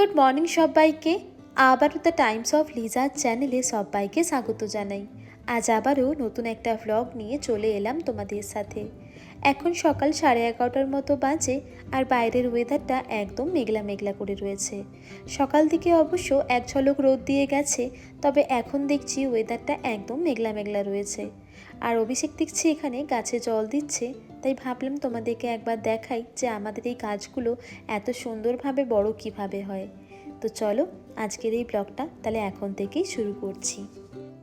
Good morning সবাইকে। আবারও the Times of লিজার চ্যানেলে সবাইকে স্বাগত জানাই। আজ আবারও নতুন একটা ভ্লগ নিয়ে চলে এলাম তোমাদের সাথে। এখন সকাল সাড়ে এগারোটার মতো বাজে আর বাইরের ওয়েদারটা একদম মেঘলা মেঘলা করে রয়েছে। সকাল দিকে অবশ্য এক ঝলক রোদ দিয়ে গেছে, তবে এখন দেখছি ওয়েদারটা একদম মেঘলা মেঘলা রয়েছে। আর অভিষেক দেখছি এখানে গাছে জল দিচ্ছে। তাই ভাবলাম তোমাদেরকে একবার দেখাই যে আমাদের এই গাছগুলো এত সুন্দরভাবে বড় কীভাবে হয়। তো চলো আজকের এই ব্লগটা তাহলে এখন থেকেই শুরু করছি।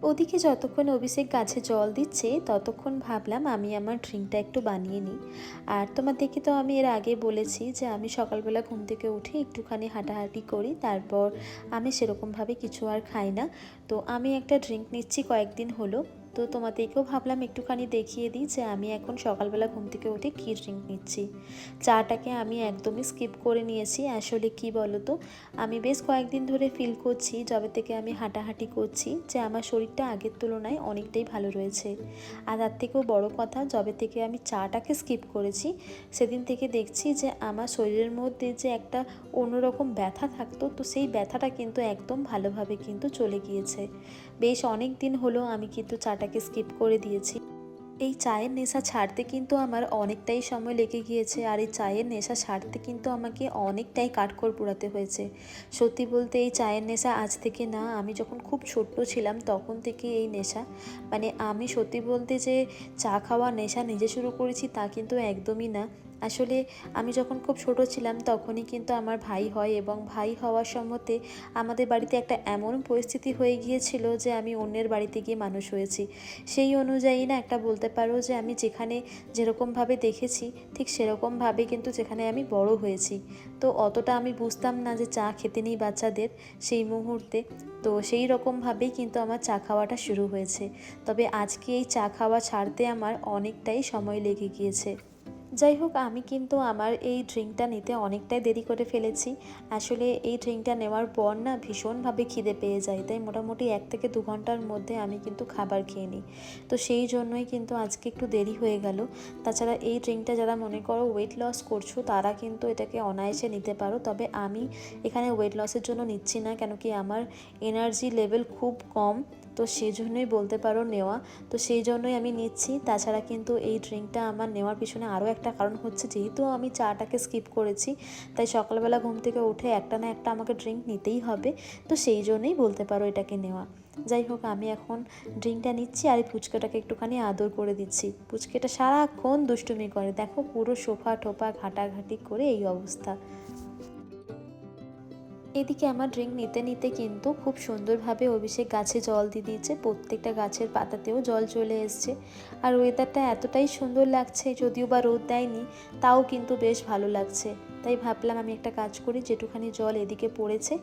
ওদিকে যতক্ষণ অভিষেক গাছে জল দিচ্ছে, ততক্ষণ ভাবলাম আমি আমার ড্রিঙ্কটা একটু বানিয়ে নিই। আর তোমাদেরকে তো আমি এর আগে বলেছি যে আমি সকালবেলা ঘুম থেকে উঠে একটুখানি হাঁটাহাঁটি করি, তারপর আমি সেরকমভাবে কিছু আর খাই না। তো আমি একটা ড্রিঙ্ক নিচ্ছি কয়েকদিন হলো। তো তোমাদেরকেও ভাবলাম একটুখানি দেখিয়ে দিই যে আমি এখন সকালবেলা ঘুম থেকে উঠে কী ড্রিঙ্ক নিচ্ছি। চাটাকে আমি একদমই স্কিপ করে নিয়েছি। আসলে কি বলো তো আমি বেশ কয়েকদিন ধরে ফিল করছি, যবে থেকে আমি হাঁটাহাঁটি করছি, যে আমার শরীরটা আগের তুলনায় অনেকটাই ভালো রয়েছে। আর তার থেকেও বড় কথা, যবে থেকে আমি চাটাকে স্কিপ করেছি, সেদিন থেকে দেখছি যে আমার শরীরের মধ্যে যে একটা অন্যরকম ব্যথা থাকতো, তো সেই ব্যথাটা কিন্তু একদম ভালোভাবে কিন্তু চলে গিয়েছে। বেশ অনেক দিন হলো আমি কিন্তু চাটাকে স্কিপ করে দিয়েছি। এই চায়ের নেশা ছাড়তে কিন্তু আমার অনেকটাই সময় লেগে গিয়েছে আর এই চায়ের নেশা ছাড়তে কিন্তু আমাকে অনেকটাই কাঠকর পোড়াতে হয়েছে। সত্যি বলতে এই চায়ের নেশা আজ থেকে না, আমি যখন খুব ছোট্ট ছিলাম তখন থেকে এই নেশা। মানে আমি সত্যি বলতে যে চা খাওয়া নেশা নিজে শুরু করেছি তা কিন্তু একদমই না। আসলে আমি যখন খুব ছোট ছিলাম তখনই কিন্তু আমার ভাই হয় এবং ভাই হওয়ার সময়তে আমাদের বাড়িতে একটা এমন পরিস্থিতি হয়ে গিয়েছিল যে আমি অন্যের বাড়িতে গিয়ে মানুষ হয়েছি। সেই অনুযায়ী না একটা বলতে পারো যে আমি যেখানে যেরকমভাবে দেখেছি, ঠিক সেরকমভাবে কিন্তু যেখানে আমি বড় হয়েছি। তো অতটা আমি বুঝতাম না যে চা খেতে নেই বাচ্চাদের সেই মুহূর্তে। তো সেই রকমভাবেই কিন্তু আমার চা খাওয়াটা শুরু হয়েছে। তবে আজকে এই চা খাওয়া ছাড়তে আমার অনেকটাই সময় লেগে গিয়েছে। যাই হোক, আমি কিন্তু আমার এই ড্রিঙ্কটা নিতে অনেকটাই দেরি করে ফেলেছি। আসলে এই ড্রিঙ্কটা নেওয়ার পর না ভীষণভাবে খিদে পেয়ে যায়, তাই মোটামুটি এক থেকে দু ঘণ্টার মধ্যে আমি কিন্তু খাবার খেয়ে নিই। তো সেই জন্যই কিন্তু আজকে একটু দেরি হয়ে গেল। তাছাড়া এই ড্রিঙ্কটা যারা মনে করো ওয়েট লস করছ, তারা কিন্তু এটাকে অনায়াসে নিতে পারো। তবে আমি এখানে ওয়েট লসের জন্য নিচ্ছি না কেন কি আমার এনার্জি লেভেল খুব কম। তো সেই জন্যই বলতে পারো নেওয়া। তো সেই জন্যই আমি নিচ্ছি। তাছাড়া কিন্তু এই ড্রিঙ্কটা আমার নেওয়ার পিছনে আরও একটা কারণ হচ্ছে, যেহেতু আমি চাটাকে স্কিপ করেছি, তাই সকালবেলা ঘুম থেকে উঠে একটা না একটা আমাকে ড্রিঙ্ক নিতেই হবে। তো সেই জন্যই বলতে পারো এটাকে নেওয়া। যাই হোক, আমি এখন ড্রিঙ্কটা নিচ্ছি আর এই ফুচকাটাকে একটুখানি আদর করে দিচ্ছি। ফুচকেটা সারাক্ষণ দুষ্টুমি করে। দেখো পুরো সোফা টোপা ঘাটাঘাটি করে এই অবস্থা। এদিকে আমার ড্রিঙ্ক নিতে নিতে কিন্তু খুব সুন্দরভাবে অভিষেক গাছে জল দিয়ে দিয়েছে। প্রত্যেকটা গাছের পাতাতেও জল চলে এসছে। আর ওয়েদারটা এতটাই সুন্দর লাগছে, যদিও বা রোদ দেয়নি, তাও কিন্তু বেশ ভালো লাগছে। তাই ভাবলাম আমি একটা কাজ করি, যেটুখানি জল এদিকে পড়েছে,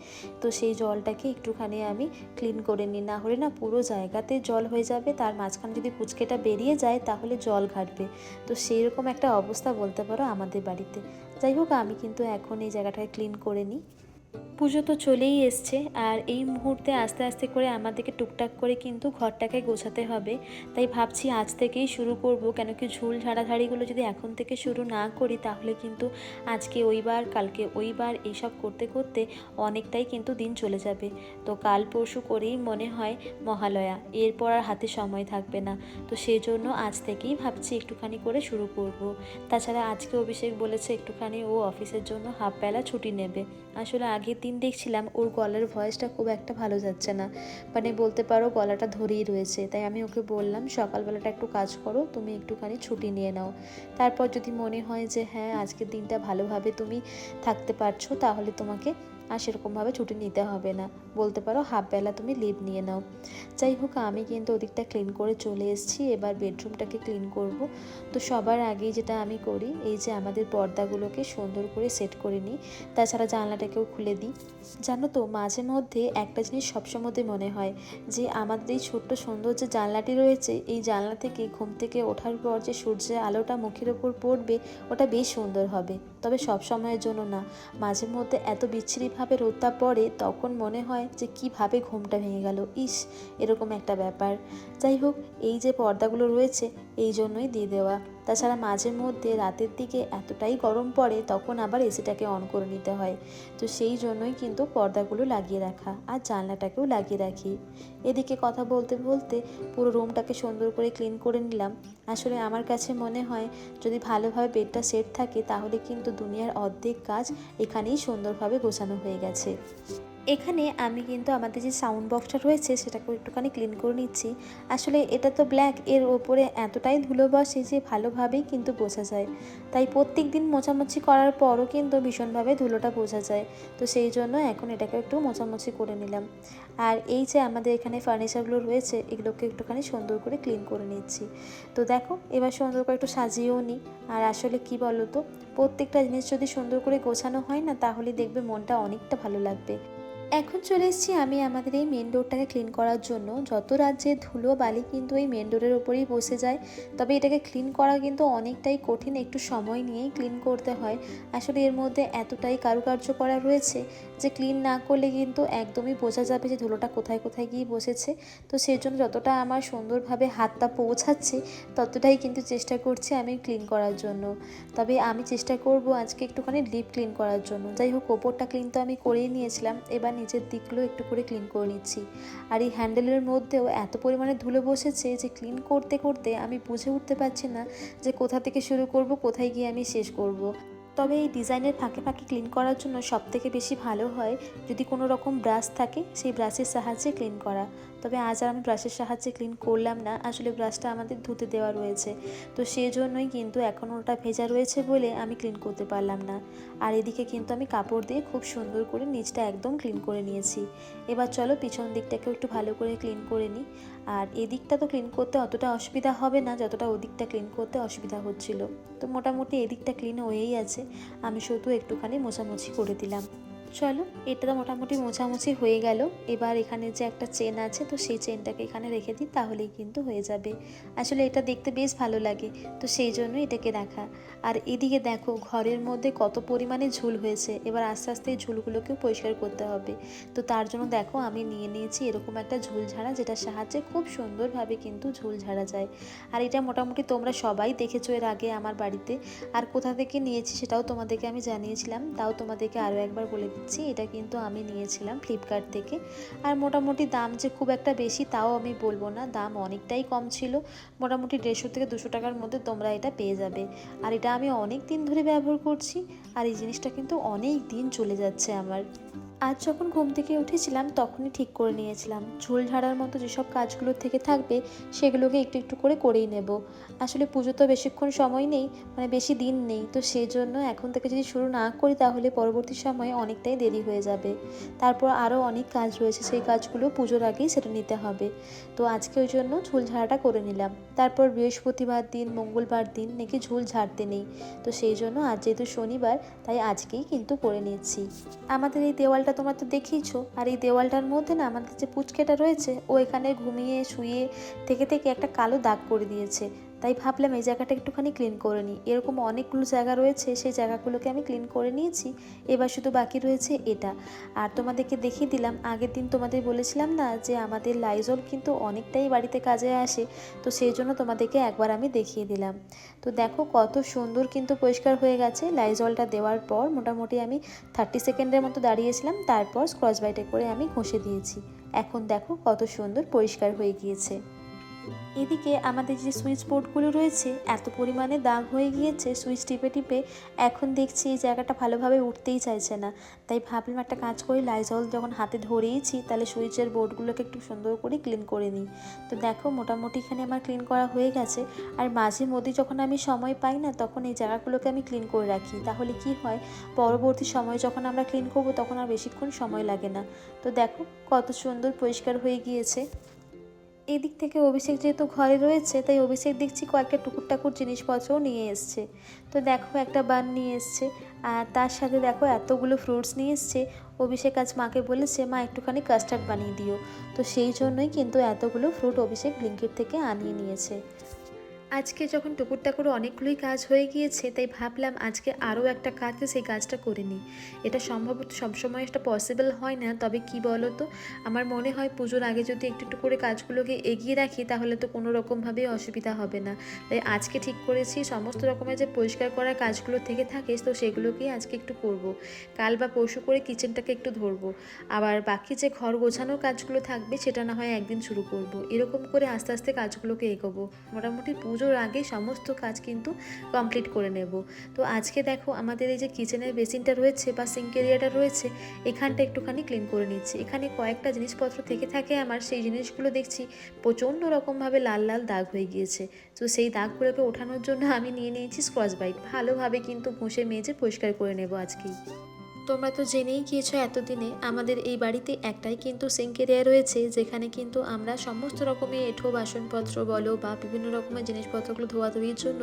তো সেই জলটাকে একটুখানি আমি ক্লিন করে নিই। না হলে না পুরো জায়গাতে জল হয়ে যাবে, তার মাঝখানে যদি পুচকেটা বেরিয়ে যায়, তাহলে জল ঘাটবে। তো সেই রকম একটা অবস্থা বলতে পারো আমাদের বাড়িতে। যাই হোক, আমি কিন্তু এখন এই জায়গাটাকে ক্লিন করে নিই। পুজো তো চলেই এসছে আর এই মুহূর্তে আস্তে আস্তে করে আমাদেরকে টুকটাক করে কিন্তু ঘরটাকে গোছাতে হবে। তাই ভাবছি আজ থেকেই শুরু করব। কেন কি ঝুল ঝাড়াঝাড়িগুলো যদি এখন থেকে শুরু না করি, তাহলে কিন্তু আজকে ওইবার, কালকে ওইবার এইসব করতে করতে অনেকটাই কিন্তু দিন চলে যাবে। তো কাল পরশু করেই মনে হয় মহালয়া, এরপর আর হাতে সময় থাকবে না। তো সেই জন্য আজ থেকেই ভাবছি একটুখানি করে শুরু করব। তাছাড়া আজকে অভিষেক বলেছে একটুখানি ও অফিসের জন্য হাফ বেলা ছুটি নেবে। আসলে আগের দিন দেখছিলাম ওর গলার ভয়েসটা খুব একটা ভালো যাচ্ছে না। মানে বলতে পারো গলাটা ধরেই রয়েছে। তাই আমি ওকে বললাম, সকালবেলাটা একটু কাজ করো, তুমি একটুখানি ছুটি নিয়ে নাও। তারপর যদি মনে হয় যে হ্যাঁ আজকের দিনটা ভালোভাবে তুমি থাকতে পারছ, তাহলে তোমাকে আর সেরকমভাবে ছুটি নিতে হবে না। বলতে পারো হাফ বেলা তুমি লিভ নিয়ে নাও। যাই হোক, আমি কিন্তু ওদিকটা ক্লিন করে চলে এসেছি। এবার বেডরুমটাকে ক্লিন করব। তো সবার আগেই যেটা আমি করি, এই যে আমাদের পর্দাগুলোকে সুন্দর করে সেট করে নিই। তাছাড়া জানলাটাকেও খুলে দিই। জানো তো, মাঝে মধ্যে একটা জিনিস সবসময়তে মনে হয় যে, আমাদের এই ছোট্ট সুন্দর যে জানলাটি রয়েছে, এই জানলা থেকে ঘুম থেকে ওঠার পর যে সূর্যের আলোটা মুখের ওপর পড়বে, ওটা বেশ সুন্দর হবে। তবে সব সময়ের জন্য না। মাঝে মধ্যে এত বিচ্ছিরিভাবে রোদটা পড়ে তখন মনে হয় যে কীভাবে ঘুমটা ভেঙে গেল। ইস, এরকম একটা ব্যাপার। যাই হোক, এই যে পর্দাগুলো রয়েছে, এই জন্যই দিয়ে দেওয়া। তাছাড়া মাঝে মধ্যে রাতের দিকে এতটাই গরম পড়ে তখন আবার এসিটাকে অন করে নিতে হয়। তো সেই জন্যই কিন্তু পর্দাগুলো লাগিয়ে রাখা আর জানলাটাকেও লাগিয়ে রাখি। এদিকে কথা বলতে বলতে পুরো রুমটাকে সুন্দর করে ক্লিন করে নিলাম। আসলে আমার কাছে মনে হয় যদি ভালোভাবে বেডটা সেট থাকে তাহলে কিন্তু দুনিয়ার অর্ধেক কাজ এখানেই সুন্দরভাবে গোছানো হয়ে গেছে। এখানে আমি কিন্তু আমাদের যে সাউন্ড বক্সটা রয়েছে সেটাকে একটুখানি ক্লিন করে নিচ্ছি। আসলে এটা তো ব্ল্যাক এর ওপরে এতটাই ধুলো বসে যে ভালোভাবেই কিন্তু বোঝা যায়। তাই প্রত্যেক দিন মোছামুছি করার পরও কিন্তু ভীষণভাবে ধুলোটা বোঝা যায়। তো সেই জন্য এখন এটাকে একটু মোছামুছি করে নিলাম। আর এই যে আমাদের এখানে ফার্নিচারগুলো রয়েছে, এগুলোকে একটুখানি সুন্দর করে ক্লিন করে নিচ্ছি। তো দেখো, এবার সুন্দর করে একটু সাজিয়েও নিই আর আসলে কি বলো তো প্রত্যেকটা জিনিস যদি সুন্দর করে গোছানো হয় না, তাহলে দেখবে মনটা অনেকটা ভালো লাগবে। এখন চলে এসেছি আমি আমাদের এই মেন ডোরটাকে ক্লিন করার জন্য। যত রাজ্যে ধুলো বালি কিন্তু এই মেন ডোরের ওপরেই বসে যায়, তবে এটাকে ক্লিন করা কিন্তু অনেকটাই কঠিন। একটু সময় নিয়েই ক্লিন করতে হয়। আসলে এর মধ্যে এতটাই কারুকার্য করা রয়েছে যে ক্লিন না করলে কিন্তু একদমই বোঝা যাবে যে ধুলোটা কোথায় কোথায় গিয়ে বসেছে। তো সেই জন্য যতটা আমার সুন্দরভাবে হাতটা পৌঁছাচ্ছে, ততটাই কিন্তু চেষ্টা করছি আমি ক্লিন করার জন্য। তবে আমি চেষ্টা করব আজকে একটুখানি ডিপ ক্লিন করার জন্য। যাই হোক, ওপরটা ক্লিন তো আমি করেই নিয়েছিলাম, এবার নিচের দিকগুলো একটু করে ক্লিন করে নিচ্ছি। আর এই হ্যান্ডেলের মধ্যেও এত পরিমাণে ধুলো বসেছে যে ক্লিন করতে করতে আমি বুঝে উঠতে পারছি না যে কোথা থেকে শুরু করব, কোথায় গিয়ে আমি শেষ করব। তবে এই ডিজাইনের ফাঁকে ফাঁকে ক্লিন করার জন্য সবথেকে বেশি ভালো হয় যদি কোনো রকম ব্রাশ থাকে, সেই ব্রাশের সাহায্যে ক্লিন করা। তবে আজ আর আমি ব্রাশের সাহায্যে ক্লিন করলাম না। আসলে ব্রাশটা আমাদের ধুতে দেওয়া রয়েছে। তো সেই জন্যই কিন্তু এখন ওটা ভেজা রয়েছে বলে আমি ক্লিন করতে পারলাম না। আর এদিকে কিন্তু আমি কাপড় দিয়ে খুব সুন্দর করে নিচটা একদম ক্লিন করে নিয়েছি। এবার চলো পিছন দিকটাকেও একটু ভালো করে ক্লিন করে নিই। আর এদিকটা তো ক্লিন করতে অতটা অসুবিধা হবে না, যতটা ওদিকটা ক্লিন করতে অসুবিধা হচ্ছিল। তো মোটামুটি এদিকটা ক্লিন হয়েই আছে। আমি শুধু একটুখানি মোছামুছি করে দিলাম। চলো, এটা তো মোটামুটি মোছামুছি হয়ে গেল। এবার এখানে যে একটা চেন আছে, তো সেই চেনটাকে এখানে রেখে দিই, তাহলেই কিন্তু হয়ে যাবে। আসলে এটা দেখতে বেশ ভালো লাগে, তো সেই জন্য এটাকে রাখা। আর এদিকে দেখো, ঘরের মধ্যে কত পরিমাণে ঝুল হয়েছে। এবার আস্তে আস্তে এই ঝুলগুলোকেও পরিষ্কার করতে হবে। তো তার জন্য দেখো, আমি নিয়ে নিয়েছি এরকম একটা ঝুল ঝাড়া, যেটার সাহায্যে খুব সুন্দরভাবে কিন্তু ঝুল ঝাড়া যায়। আর এটা মোটামুটি তোমরা সবাই দেখেছ এর আগে আমার বাড়িতে। আর কোথা থেকে নিয়েছি সেটাও তোমাদেরকে আমি জানিয়েছিলাম, তাও তোমাদেরকে আরও একবার বলে দিচ্ছি এটা কিন্তু আমি নিয়েছিলাম ফ্লিপকার্ট থেকে। আর মোটামুটি দাম যে খুব একটা বেশি তাও আমি বলব না, দাম অনেকটাই কম ছিল। মোটামুটি দেড়শো থেকে দুশো টাকার মধ্যে তোমরা এটা পেয়ে যাবে। আর এটা আমি অনেক দিন ধরে ব্যবহার করছি, আর এই জিনিসটা কিন্তু অনেক দিন চলে যাচ্ছে আমার। আজ যখন ঘুম থেকে উঠেছিলাম, তখনই ঠিক করে নিয়েছিলাম। ঝুল ঝাড়ার মতো যেসব কাজগুলো থেকে থাকবে, সেগুলোকে একটু একটু করে করেই নেব। আসলে পুজো তো বেশিক্ষণ সময় নেই মানে বেশি দিন নেই। তো সেই জন্য এখন থেকে যদি শুরু না করি, তাহলে পরবর্তী সময়ে অনেকটাই দেরি হয়ে যাবে। তারপর আরও অনেক কাজ রয়েছে, সেই কাজগুলো পুজোর আগেই সেটা নিতে হবে। তো আজকে ওই জন্য ঝুল ঝাড়াটা করে নিলাম। তারপর বৃহস্পতিবার দিন, মঙ্গলবার দিন নাকি ঝুল ঝাড়তে নেই। তো সেই জন্য আজ যেহেতু শনিবার, তাই আজকেই কিন্তু করে নিচ্ছি। আমাদের এই দেওয়ালটা তোমরা তো দেখিয়েছো। আর এই দেওয়ালটার মধ্যে না আমাদের যে পুচকেটা রয়েছে, ও এখানে ঘুমিয়ে শুয়ে থেকে থেকে একটা কালো দাগ করে দিয়েছে। তাই ভাবলাম এই জায়গাটা একটুখানি ক্লিন করে নিই। এরকম অনেকগুলো জায়গা রয়েছে, সেই জায়গাগুলোকে আমি ক্লিন করে নিয়েছি। এবার শুধু বাকি রয়েছে এটা। আর তোমাদেরকে দেখিয়ে দিলাম, আগের দিন তোমাদের বলেছিলাম না যে আমাদের লাইজল কিন্তু অনেকটাই বাড়িতে কাজে আসে, তো সেই জন্য তোমাদেরকে একবার আমি দেখিয়ে দিলাম। তো দেখো কত সুন্দর কিন্তু পরিষ্কার হয়ে গেছে। লাইজলটা দেওয়ার পর মোটামুটি আমি থার্টি সেকেন্ডের মতো দাঁড়িয়েছিলাম, তারপর স্ক্রচ বাইটে করে আমি ঘষে দিয়েছি। এখন দেখো কত সুন্দর পরিষ্কার হয়ে গিয়েছে। এদিকে আমাদের যে সুইচ বোর্ডগুলো রয়েছে, এত পরিমাণে দাগ হয়ে গিয়েছে, সুইচ টিপে টিপে এখন দেখছি এই জায়গাটা ভালোভাবে উঠতেই চাইছে না। তাই ভাবলাম একটা কাজ করি লাইজল যখন হাতে ধরেইছি, তাহলে সুইচের বোর্ডগুলোকে একটু সুন্দর করে ক্লিন করে নিই। তো দেখো মোটামুটি এখানে আমার ক্লিন করা হয়ে গেছে। আর মাঝে মধ্যে যখন আমি সময় পাই না, তখন এই জায়গাগুলোকে আমি ক্লিন করে রাখি। তাহলে কি হয়, পরবর্তী সময় যখন আমরা ক্লিন করব, তখন আর বেশিক্ষণ সময় লাগে না। তো দেখো, কত সুন্দর পরিষ্কার হয়ে গিয়েছে। এদিক থেকে অভিষেক যেহেতু ঘরে রয়েছে, তাই অভিষেক দেখছি কয়েকটা টুকুর টাকুর জিনিসপত্রও নিয়ে এসছে। তো দেখো একটা বান নিয়ে এসছে, আর তার সাথে দেখো এতগুলো ফ্রুটস নিয়ে এসছে। অভিষেক আজ মাকে বলেছে, মা, একটুখানি কাস্টার্ড বানিয়ে দিও। তো সেই জন্যই কিন্তু এতগুলো ফ্রুট অভিষেক ব্লিঙ্কিট থেকে আনিয়ে নিয়েছে। আজকে যখন টুকুর টাকুর অনেকগুলোই কাজ হয়ে গিয়েছে, তাই ভাবলাম আজকে আরও একটা কাজ সেই কাজটা করে নিই। এটা সম্ভবত সবসময় এটা পসিবল হয় না, তবে কি বলো তো আমার মনে হয় পুজোর আগে যদি একটু একটু করে কাজগুলোকে এগিয়ে রাখি, তাহলে তো কোনো রকমভাবেই অসুবিধা হবে না। তাই আজকে ঠিক করেছি, সমস্ত রকমের যে পরিষ্কার করার কাজগুলো থেকে থাকে, তো সেগুলোকেই আজকে একটু করব। কাল বা পরশু করে কিচেনটাকে একটু ধরবো। আবার বাকি যে ঘর গোছানোর কাজগুলো থাকবে, সেটা না হয় একদিন শুরু করব। এরকম করে আস্তে আস্তে কাজগুলোকে এগোবো। মোটামুটি পুজোর আগে সমস্ত কাজ কিন্তু কমপ্লিট করে নেব। তো আজকে দেখো আমাদের এই যে কিচেনের বেসিনটা রয়েছে বা সিঙ্ক এরিয়াটা রয়েছে, এখানটা একটুখানি ক্লিন করে নিচ্ছি। এখানে কয়েকটা জিনিসপত্র থেকে থাকে আমার, সেই জিনিসগুলো দেখছি প্রচণ্ড রকমভাবে লাল লাল দাগ হয়ে গিয়েছে। তো সেই দাগগুলোকে ওঠানোর জন্য আমি নিয়ে নিয়েছি স্ক্রচ বাইট ভালোভাবে কিন্তু ঘষে, মেজে পরিষ্কার করে নেব আজকেই। তোমরা তো জেনেই গিয়েছো এতদিনে আমাদের এই বাড়িতে একটাই কিন্তু সিঙ্ক এরিয়া রয়েছে, যেখানে কিন্তু আমরা সমস্ত রকমের এঁঠো বাসনপত্র বলো বা বিভিন্ন রকমের জিনিসপত্রগুলো ধোয়া ধোয়াধুয়ির জন্য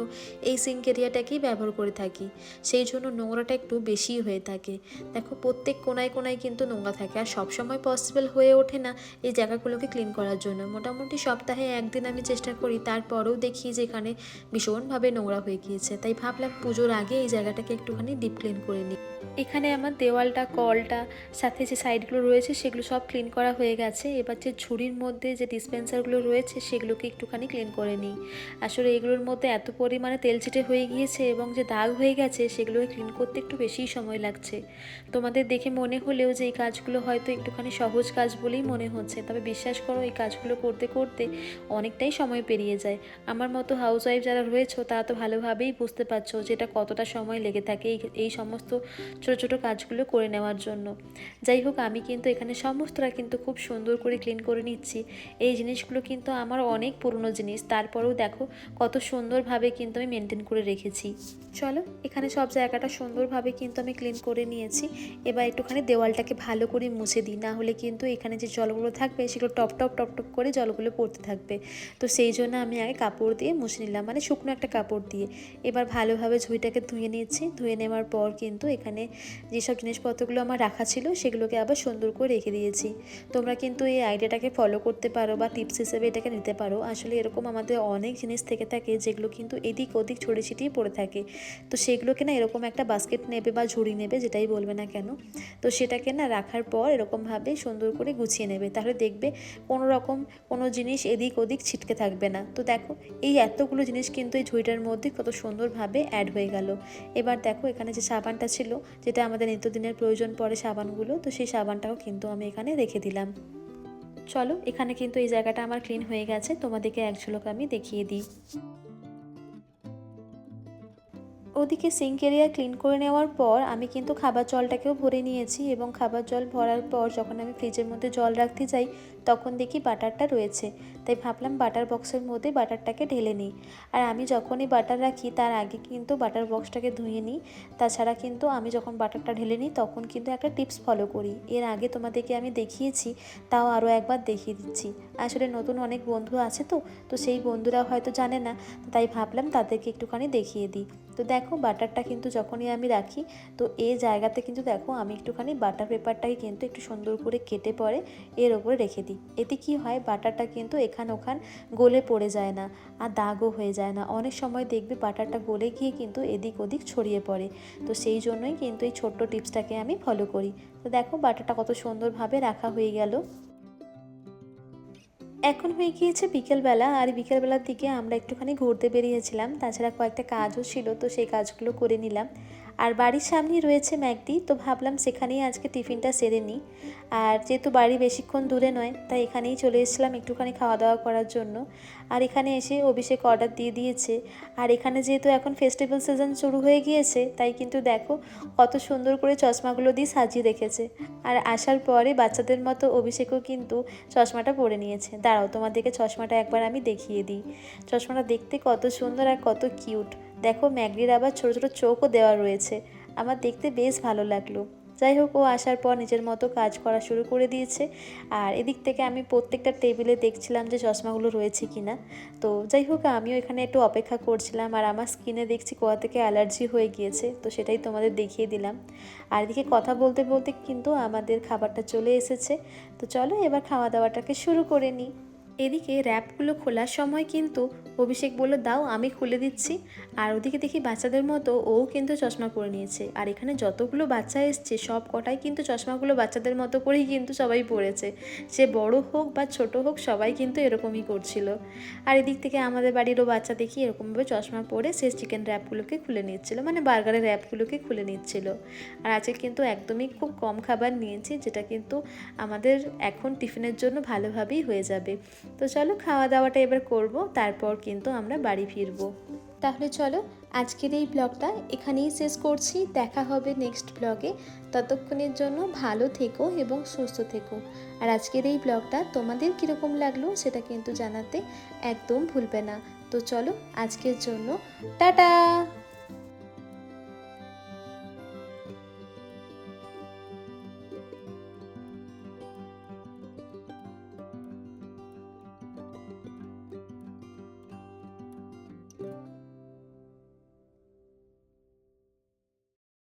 এই সিঙ্ক এরিয়াটাকেই ব্যবহার করে থাকি। সেই জন্য নোংরাটা একটু বেশি হয়ে থাকে। দেখো, প্রত্যেক কোনায় কোনায় কিন্তু নোংরা থাকে আর সবসময় পসিবল হয়ে ওঠে না এই জায়গাগুলোকে ক্লিন করার জন্য। মোটামুটি সপ্তাহে একদিন আমি চেষ্টা করি, তারপরেও দেখি যে এখানে ভীষণভাবে নোংরা হয়ে গিয়েছে। তাই ভাবলাম পুজোর আগে এই জায়গাটাকে একটুখানি ডিপ ক্লিন করে নিই। এখানে আমার দেওয়ালটা, কলটা, সাথে যে সাইডগুলো রয়েছে সেগুলো সব ক্লিন করা হয়ে গেছে। এবার যে ঝুড়ির মধ্যে যে ডিসপেন্সারগুলো রয়েছে সেগুলোকে একটুখানি ক্লিন করে নিই। আসলে এগুলোর মধ্যে এত পরিমাণে তেল ছিটে হয়ে গিয়েছে এবং যে দাগ হয়ে গেছে সেগুলোকে ক্লিন করতে একটু বেশিই সময় লাগছে। তোমাদের দেখে মনে হলেও যে এই কাজগুলো হয়তো একটুখানি সহজ কাজ বলেই মনে হচ্ছে। তবে বিশ্বাস করো, এই কাজগুলো করতে করতে অনেকটাই সময় পেরিয়ে যায়। আমার মতো হাউস ওয়াইফ যারা রয়েছে, তারা তো ভালোভাবেই বুঝতে পারছ যে এটা কতটা সময় লেগে থাকে। এই এই সমস্ত ছোটো ছোটো কাজগুলো করে নেওয়ার জন্য। যাই হোক, আমি কিন্তু এখানে সমস্তটা কিন্তু খুব সুন্দর করে ক্লিন করে নিচ্ছি। এই জিনিসগুলো কিন্তু আমার অনেক পুরনো জিনিস। তারপরেও দেখো কত সুন্দরভাবে কিন্তু আমি মেনটেন করে রেখেছি। চলো, এখানে সব জায়গাটা সুন্দরভাবে কিন্তু আমি ক্লিন করে নিয়েছি। এবার একটুখানি দেওয়ালটাকে ভালো করে মুছে দিই। না হলে কিন্তু এখানে যে জলগুলো থাকবে, সেগুলো টপ টপ টপ টপ করে জলগুলো পড়তে থাকবে। তো সেই জন্য আমি আগে কাপড় দিয়ে মুছে নিলাম। মানে শুকনো একটা কাপড় দিয়ে। এবার ভালোভাবে ঝুঁইটাকে ধুয়ে নিচ্ছি। ধুয়ে নেওয়ার পর কিন্তু এখানে যেসব জিনিসপত্রগুলো আমার রাখা ছিল সেগুলোকে আবার সুন্দর করে রেখে দিয়েছি। তোমরা কিন্তু এই আইডিয়াটাকে ফলো করতে পারো বা টিপস হিসেবে এটাকে নিতে পারো। আসলে এরকম আমাদের অনেক জিনিস থেকে থাকে যেগুলো কিন্তু এদিক ওদিক ছড়িয়ে ছিটিয়ে পড়ে থাকে। তো সেগুলোকে না এরকম একটা বাস্কেট নেবে বা ঝুড়ি নেবে যেটাই বলবে না কেন, তো সেটাকে না রাখার পর এরকমভাবে সুন্দর করে গুছিয়ে নেবে। তাহলে দেখবে কোনো রকম কোনো জিনিস এদিক ওদিক ছিটকে থাকবে না। তো দেখো এই এতগুলো জিনিস কিন্তু এই ঝুড়িটার মধ্যে কত সুন্দরভাবে অ্যাড হয়ে গেল। এবার দেখো এখানে যে সাবানটা ছিল যেটা আমাদের নিত্যদিনের প্রয়োজন পড়ে সাবানগুলো, তো সেই সাবানটাও কিন্তু আমি এখানে রেখে দিলাম। চলো, এখানে কিন্তু এই জায়গাটা আমার ক্লিন হয়ে গেছে, তোমাদেরকে এক ঝলক আমি দেখিয়ে দিই। ওদিকে সিঙ্ক এরিয়া ক্লিন করে নেওয়ার পর আমি কিন্তু খাবার জলটাকেও ভরে নিয়েছি এবং খাবার জল ভরার পর যখন আমি ফ্রিজের মধ্যে জল রাখতে যাই, তখন দেখি বাটারটা রয়েছে। তাই ভাবলাম বাটার বক্সের মধ্যে বাটারটাকে ঢেলে নিই। আর আমি যখনই বাটার রাখি, তার আগে কিন্তু বাটার বক্সটাকে ধুয়ে নিই। তাছাড়া কিন্তু আমি যখন বাটারটা ঢেলে নিই, তখন কিন্তু একটা টিপস ফলো করি। এর আগে তোমাদেরকে আমি দেখিয়েছি, তাও আরও একবার দেখিয়ে দিচ্ছি। আসলে নতুন অনেক বন্ধু আছে তো তো সেই বন্ধুরা হয়তো জানে না, তাই ভাবলাম তাদেরকে একটুখানি দেখিয়ে দিই। তো দেখো বাটারটা কিন্তু যখনই আমি রাখি, তো এই জায়গাতে কিন্তু দেখো আমি একটুখানি বাটার পেপারটাকে কিন্তু একটু সুন্দর করে কেটে পরে এর ওপরে রেখে দিই। এতে কি হয় বাটারটা কিন্তু এখান ওখান গলে পড়ে যায় না আর দাগও হয়ে যায় না। অনেক সময় দেখবে বাটারটা গলে গিয়ে কিন্তু এদিক ওদিক ছড়িয়ে পড়ে। তো সেই জন্যই কিন্তু এই ছোট্ট টিপসটাকে আমি ফলো করি। তো দেখো বাটারটা কত সুন্দরভাবে রাখা হয়ে গেল। এখন হয়ে গিয়েছে বিকেলবেলা আর বিকেলবেলার দিকে আমরা একটুখানি ঘুরতে বেরিয়েছিলাম। তাছাড়া কয়েকটা কাজও ছিল, তো সেই কাজগুলো করে নিলাম। আর বাড়ির সামনেই রয়েছে ম্যাকডি। তো ভাবলাম সেখানেই আজকে টিফিনটা সেরে নিই। আর যেহেতু বাড়ি বেশিক্ষণ দূরে নয়, তাই এখানেই চলে এসেছিলাম একটুখানি খাওয়া দাওয়া করার জন্য। আর এখানে এসে অভিষেক অর্ডার দিয়ে দিয়েছে। আর এখানে যেহেতু এখন ফেস্টিভ্যাল সিজন শুরু হয়ে গিয়েছে, তাই কিন্তু দেখো কত সুন্দর করে চশমাগুলো দিয়ে সাজিয়ে রেখেছে। আর আসার পরে বাচ্চাদের মতো অভিষেকও কিন্তু চশমাটা পরে নিয়েছে। দাঁড়াও তোমাদেরকে চশমাটা একবার আমি দেখিয়ে দিই। চশমাটা দেখতে কত সুন্দর আর কত কিউট দেখো ম্যাগডির আবার ছোটো ছোটো চোখও দেওয়া রয়েছে। আমার দেখতে বেশ ভালো লাগল। যাই হোক, ও আসার পর নিজের মতো কাজ করা শুরু করে দিয়েছে। আর এদিক থেকে আমি প্রত্যেকটা টেবিলে দেখছিলাম যে চশমাগুলো রয়েছে কি না তো যাই হোক, আমিও এখানে একটু অপেক্ষা করছিলাম আর আমার স্কিনে দেখছি কোয়া থেকে অ্যালার্জি হয়ে গিয়েছে। তো সেটাই তোমাদের দেখিয়ে দিলাম। আর এদিকে কথা বলতে বলতে কিন্তু আমাদের খাবারটা চলে এসেছে। তো চলো এবার খাওয়া দাওয়াটাকে শুরু করে নিই। এদিকে র্যাপগুলো খোলার সময় কিন্তু অভিষেক বলল, দাও, আমি খুলে দিচ্ছি। আর ওদিকে দেখি বাচ্চাদের মতো ও কিন্তু চশমা পরে নিয়েছে। আর এখানে যতগুলো বাচ্চা এসছে, সব কটাই কিন্তু চশমাগুলো বাচ্চাদের মতো করেই কিন্তু সবাই পড়েছে সে বড় হোক বা ছোট হোক, সবাই কিন্তু এরকমই করছিল। আর এদিক থেকে আমাদের বাড়িরও বাচ্চা দেখি এরকমভাবে চশমা পরে সে চিকেন র্যাপগুলোকে খুলে নিচ্ছিল মানে বার্গারের র্যাপগুলোকে খুলে নিচ্ছিল। আর আজকে কিন্তু একদমই খুব কম খাবার নিয়েছি, যেটা কিন্তু আমাদের এখন টিফিনের জন্য ভালোভাবেই হয়ে যাবে। তো চলো খাওয়া দাওয়াটা এবার করব, তারপর কিন্তু আমরা বাড়ি ফিরবো। তাহলে চলো আজকের এই ব্লগটা এখানেই শেষ করছি, দেখা হবে নেক্সট ব্লগে। ততক্ষণের জন্য ভালো থেকো এবং সুস্থ থেকো। আর আজকের এই ব্লগটা তোমাদের কীরকম লাগল সেটা কিন্তু জানাতে একদম ভুলবে না। তো চলো আজকের জন্য, টাটা!